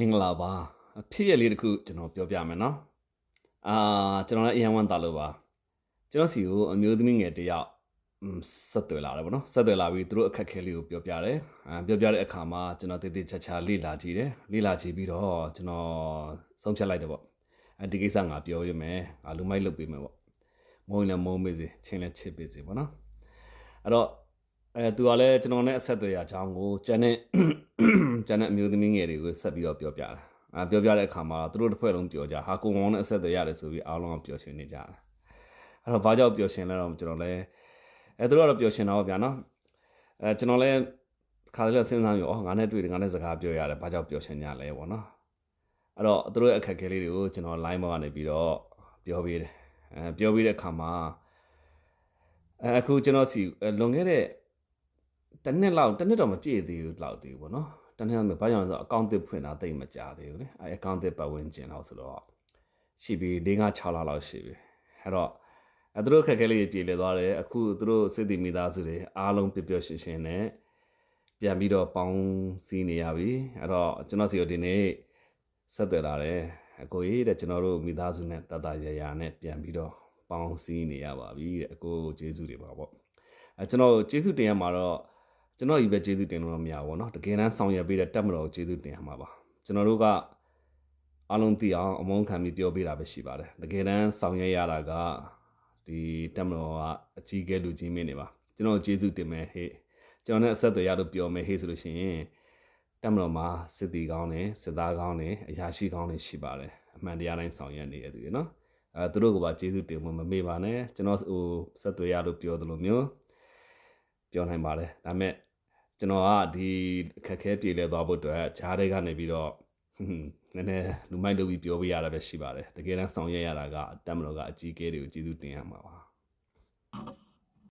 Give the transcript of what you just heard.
မင်္ဂလာပါအဖြစ်ရလေးတစ်ခုကျွန်တော်ပြောပြမယ်နော်အာကျွန်တော်လည်းအရန်ဝမ်းတာလို့ပါကျွန်တော်စီကိုအမျိုးသမီးငယ်တစ်ယောက်อืมဆက်သွယ်လာတယ်ဗောနော်ဆက်သွယ်လာပြီးသူတို့အခက်အခဲလေးကိုပြောပြတယ်အာပြောပြတဲ့အခါမှာကျွန်တော်တည်တည်ချာချာလေ့လာကြည့်တယ်လေ့လာကြည့်ပြီးတော့ကျွန်တော်ဆုံးဖြတ်လိုက်တယ်ဗောအဲဒီကိစ္စငါပြောရမယ်ငါလူမိုက်လုပ်ပေးမယ်ဗောမုံလည်းမုံပေးစေချင်းလည်းချစ်ပေးစေဗောနော်အဲ့တော့ အဲသူကလည်းကျွန်တော်နဲ့အဆက်အသွယ်ရအကြောင်းကိုကျန်တဲ့ကျန်တဲ့အမျိုးသမီးငယ်တွေကိုဆက်ပြီးတော့ပြောပြတာအာပြောပြတဲ့အခါမှာသူတို့တစ်ဖွဲ့လုံးပြောကြဟာကိုမောင်နဲ့အဆက်အသွယ်ရတယ်ဆိုပြီးအားလုံးကပျော်ရွှင်နေကြတာအဲ့တော့ဘာကြောင့်ပျော်ရွှင်လဲတော့ကျွန်တော်လည်းအဲသူတို့ကတော့ပျော်ရွှင်တာပါဗျာနော်အဲကျွန်တော်လည်းခါလေးစဉ်းစားပြီးအော်ငါနဲ့တွေ့တယ်ငါနဲ့စကားပြောရတယ်ဘာကြောင့်ပျော်ရွှင်ကြလဲပေါ့နော်အဲ့တော့သူတို့ရဲ့အခက်အခဲလေးတွေကိုကျွန်တော် line ပေါ်ကနေပြီးတော့ပြောပေးတယ်အဲပြောပေးတဲ့အခါမှာအဲအခုကျွန်တော်စီအဲလွန်ခဲ့တဲ့ တစ်နှစ်လောက်တစ်နှစ်တော့မပြည့်သေးဘူးလောက်သေးဘူးပေါ့နော်တစ်နှစ်တော့ဘာကြောင့်လဲဆိုတော့အကောင့်တစ်ဖွင့်တာတိတ်မကြသေးဘူးလေအဲအကောင့်တစ်ပတ်ဝန်းကျင်လောက်ဆိုတော့ရှိပြီ၄၅6လလောက်ရှိပြီအဲ့တော့အဲသူတို့ခက်ခဲလေးပြေလည်သွားတယ်အခုသူတို့စိတ်တည်မိသားစုတွေအားလုံးပျော်ပျော်ရွှင်ရွှင်နဲ့ပြန်ပြီးတော့ပေါင်းစည်းနေရပြီအဲ့တော့ကျွန်တော်စီကိုဒီနေ့ဆက်သွယ်လာတယ်အကိုကြီးတဲ့ကျွန်တော်တို့မိသားစုနဲ့တတရရနဲ့ပြန်ပြီးတော့ပေါင်းစည်းနေရပါပြီတဲ့အကိုကျေးဇူးတွေပါပေါ့အဲကျွန်တော်ကျေးဇူးတင်ရမှာတော့ ကျွန်တော်ဤပဲကျေးဇူးတင်လို့တော့မရဘူးเนาะတကယ်တမ်းဆောင်ရွက်ပေးတဲ့တက်မတော်ကိုကျေးဇူးတင်ရမှာပါကျွန်တော်တို့ကအလုံးသိအောင်အမုန်းခံပြီးပြောပေးတာပဲရှိပါတယ်တကယ်တမ်းဆောင်ရွက်ရတာကဒီတက်မတော်ကအကြီးကဲလူကြီးမင်းတွေပါကျွန်တော်ကျေးဇူးတင်မယ်ဟေ့ကျွန်တော်နဲ့အဆက်အသွယ်ရလို့ပြောမယ်ဟေ့ဆိုလို့ရှိရင်တက်မတော်မှာစစ်တီကောင်းတယ်စစ်သားကောင်းတယ်အရာရှိကောင်းတယ်ရှိပါတယ်အမှန်တရားတိုင်းဆောင်ရွက်နေတဲ့သူတွေเนาะအဲသူတို့ကပါကျေးဇူးတင်ဖို့မမေ့ပါနဲ့ကျွန်တော်ဟိုဆက်သွယ်ရလို့ပြောသလိုမျိုးပြောနိုင်ပါတယ်ဒါပေမဲ့ ကျွန်တော်ကဒီအခက်အခဲပြေလဲသွားဖို့အတွက်ဂျားတွေကနေပြီးတော့ဟွန်းနည်းနည်းလူမိုက်လုပ်ပြီးပြောပြရတာပဲရှိပါတယ်တကယ်တမ်းဆောင်ရွက်ရတာကတက်မတော်ကအကြီးအကဲတွေကိုကျေးဇူးတင်ရမှာပါ